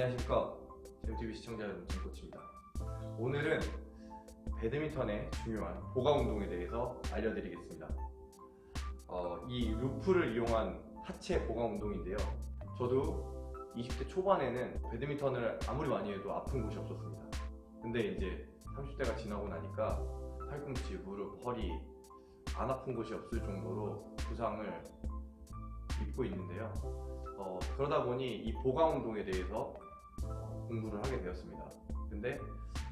안녕하십니까. 잼TV 시청자 여러분 김코치입니다. 오늘은 배드민턴의 중요한 보강 운동에 대해서 알려드리겠습니다. 어, 이 루프를 이용한 하체 보강 운동인데요. 저도 20대 초반에는 배드민턴을 아무리 많이 해도 아픈 곳이 없었습니다. 근데 이제 30대가 지나고 나니까 팔꿈치, 무릎, 허리 안 아픈 곳이 없을 정도로 부상을 입고 있는데요. 어, 그러다 보니 이 보강 운동에 대해서 어, 공부를 하게 되었습니다. 근데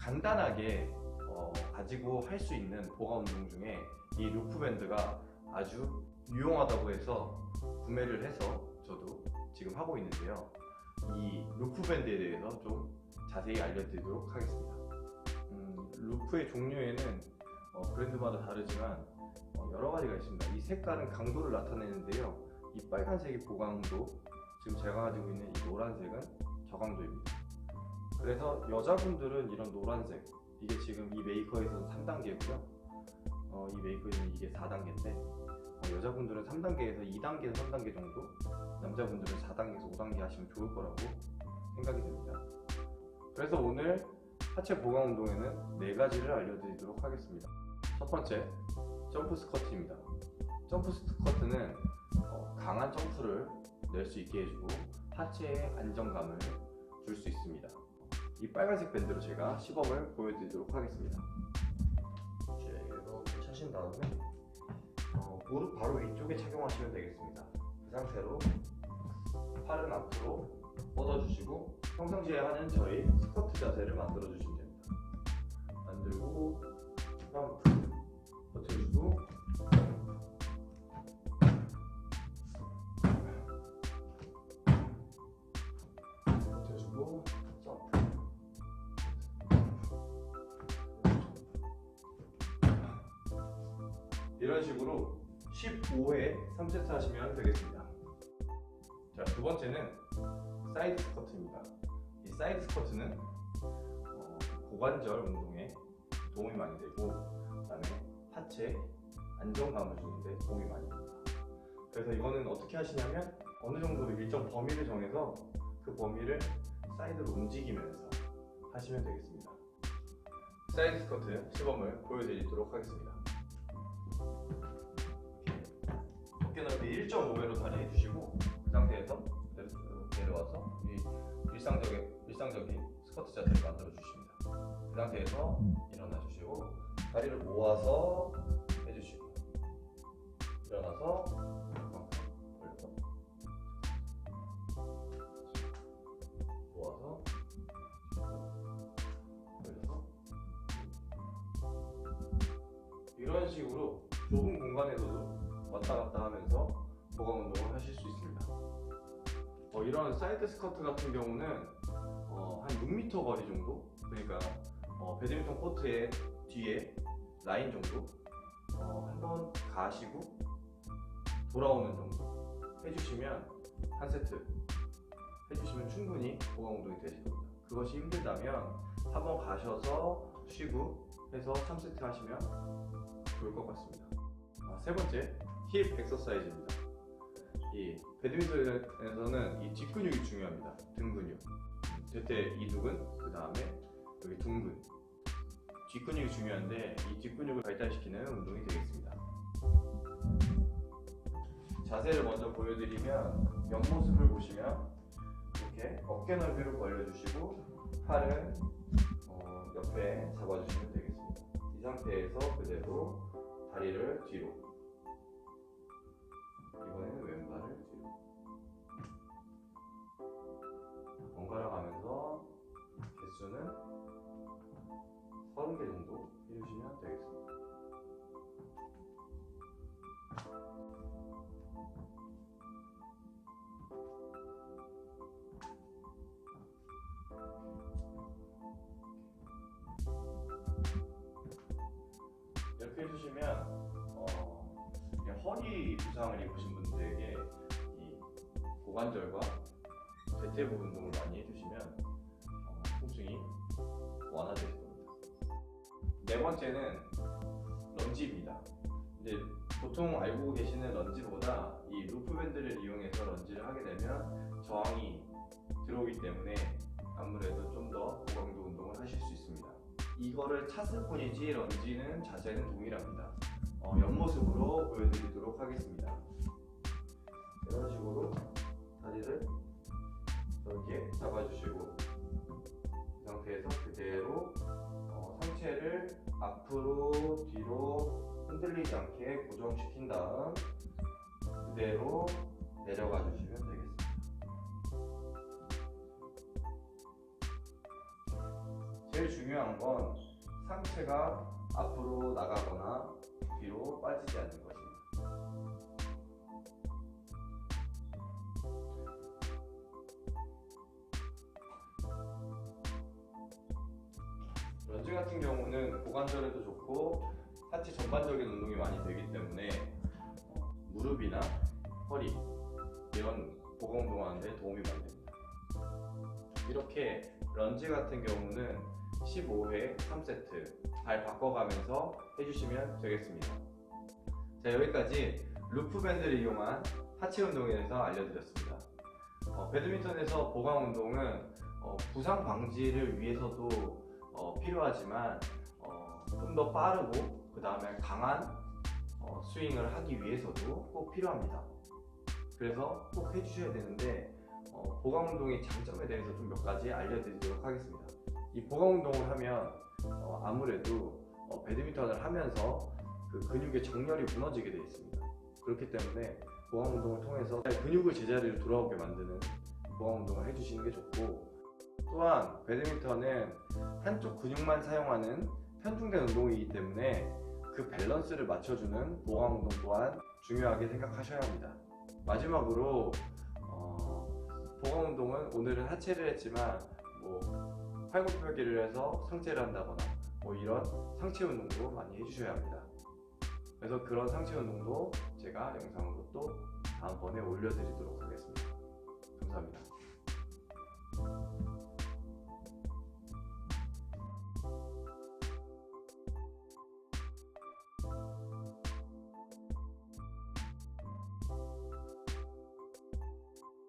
간단하게 어, 가지고 할 수 있는 보강 운동 중에 이 루프 밴드가 아주 유용하다고 해서 구매를 해서 저도 지금 하고 있는데요. 이 루프 밴드에 대해서 좀 자세히 알려드리도록 하겠습니다. 음, 루프의 종류에는 어, 브랜드마다 다르지만 어, 여러 가지가 있습니다. 이 색깔은 강도를 나타내는데요. 이 빨간색이 보강도, 지금 제가 가지고 있는 이 노란색은 저강도입니다. 그래서 여자분들은 이런 노란색, 이게 지금 이 메이커에서는 3단계고요. 어, 이 메이커에서는 이게 4단계인데, 어, 여자분들은 3단계에서 2단계에서 3단계 정도, 남자분들은 4단계에서 5단계 하시면 좋을 거라고 생각이 됩니다. 그래서 오늘 하체 보강 운동에는 네 가지를 알려드리도록 하겠습니다. 첫 번째, 점프 스쿼트입니다. 점프 스쿼트는 어, 강한 점프를 낼 수 있게 해주고 하체에 안정감을 줄 수 있습니다. 이 빨간색 밴드로 제가 시범을 보여드리도록 하겠습니다. 이제 이렇게 차신 다음에 어, 무릎 바로 위쪽에 착용하시면 되겠습니다. 그 상태로 팔은 앞으로 뻗어주시고 평상시에 하는 저희 스쿼트 자세를 만들어 주시면 됩니다. 만들고 한 이런 식으로 15회 3세트 하시면 되겠습니다. 자, 두 번째는 사이드 스쿼트입니다. 이 사이드 스쿼트는 어, 고관절 운동에 도움이 많이 되고 그다음에 하체 안정감을 주는데 도움이 많이 됩니다. 그래서 이거는 어떻게 하시냐면 어느 정도 일정 범위를 정해서 그 범위를 사이드로 움직이면서 하시면 되겠습니다. 사이드 스쿼트 시범을 보여드리도록 하겠습니다. 1.5배로 다리 해 주시고 그 상태에서 내려- 내려와서 이 일상적인 일상적인 스쿼트 자세를 만들어 주십니다. 그 상태에서 일어나 주시고 다리를 모아서 해주시고 일어나서 올려서 모아서 올려서 이런 식으로 좁은 공간에서도 왔다 갔다 하면서 보강 운동을 하실 수 있습니다. 어, 이런 사이드 스쿼트 같은 경우는 어, 한 6m 거리 정도, 그러니까 어, 배드민턴 코트의 뒤에 라인 정도 어, 한번 가시고 돌아오는 정도 해주시면 한 세트 해주시면 충분히 보강 운동이 되실 겁니다. 그것이 힘들다면 한번 가셔서 쉬고 해서 3세트 하시면 좋을 것 같습니다. 아, 세 번째 힙 엑서사이즈입니다. 이 배드민턴에서는 이 뒷근육이 중요합니다. 등 근육. 대퇴 이두근, 그 다음에 여기 둥근. 뒷근육이 중요한데 이 뒷근육을 발달시키는 운동이 되겠습니다. 자세를 먼저 보여드리면 옆모습을 보시면 이렇게 어깨 넓이로 벌려주시고 팔은 어, 옆에 잡아주시면 되겠습니다. 이 상태에서 그대로 다리를 뒤로 이번에는 30개 정도 해주시면 되겠습니다. 이렇게 해주시면 어, 허리 부상을 입으신 분들에게 이 고관절과 대퇴부 운동을 많이 해주시면 어, 통증이 완화되실 겁니다. 네 번째는 런지입니다. 이제 보통 알고 계시는 런지보다 이 루프 밴드를 이용해서 런지를 하게 되면 저항이 들어오기 때문에 아무래도 좀 더 고강도 운동을 하실 수 있습니다. 이거를 차스폰이지 런지는 자세는 동일합니다. 어, 옆모습으로 보여드리도록 하겠습니다. 이런 식으로 다리를 이렇게 잡아주시고 이 상태에서 그대로 어, 상체를 앞으로 뒤로 흔들리지 않게 고정시킨 다음 그대로 내려가 주시면 되겠습니다. 제일 중요한 건 상체가 앞으로 나가거나 뒤로 빠지지 않는 것 같은 경우는 고관절에도 좋고 하체 전반적인 운동이 많이 되기 때문에 어, 무릎이나 허리 이런 보강 운동하는데 도움이 많이 됩니다. 이렇게 런지 같은 경우는 15회 3세트 발 바꿔가면서 해주시면 되겠습니다. 자 여기까지 루프 밴드를 이용한 하체 운동에 대해서 알려드렸습니다. 어, 배드민턴에서 보강 운동은 어, 부상 방지를 위해서도 어, 필요하지만 좀더 빠르고 그 다음에 강한 어, 스윙을 하기 위해서도 꼭 필요합니다. 그래서 꼭 해주셔야 되는데 어, 보강 운동의 장점에 대해서 좀 몇 가지 알려드리도록 하겠습니다. 이 보강 운동을 하면 어, 아무래도 어, 배드민턴을 하면서 그 근육의 정렬이 무너지게 되어 있습니다. 그렇기 때문에 보강 운동을 통해서 근육을 제자리로 돌아오게 만드는 보강 운동을 해주시는 게 좋고 또한 배드민턴은 한쪽 근육만 사용하는 편중된 운동이기 때문에 그 밸런스를 맞춰주는 보강 운동 또한 중요하게 생각하셔야 합니다. 마지막으로 어, 보강 운동은 오늘은 하체를 했지만 뭐 팔굽혀펴기를 해서 상체를 한다거나 뭐 이런 상체 운동도 많이 해주셔야 합니다. 그래서 그런 상체 운동도 제가 영상으로 또 다음번에 올려드리도록 하겠습니다. 감사합니다.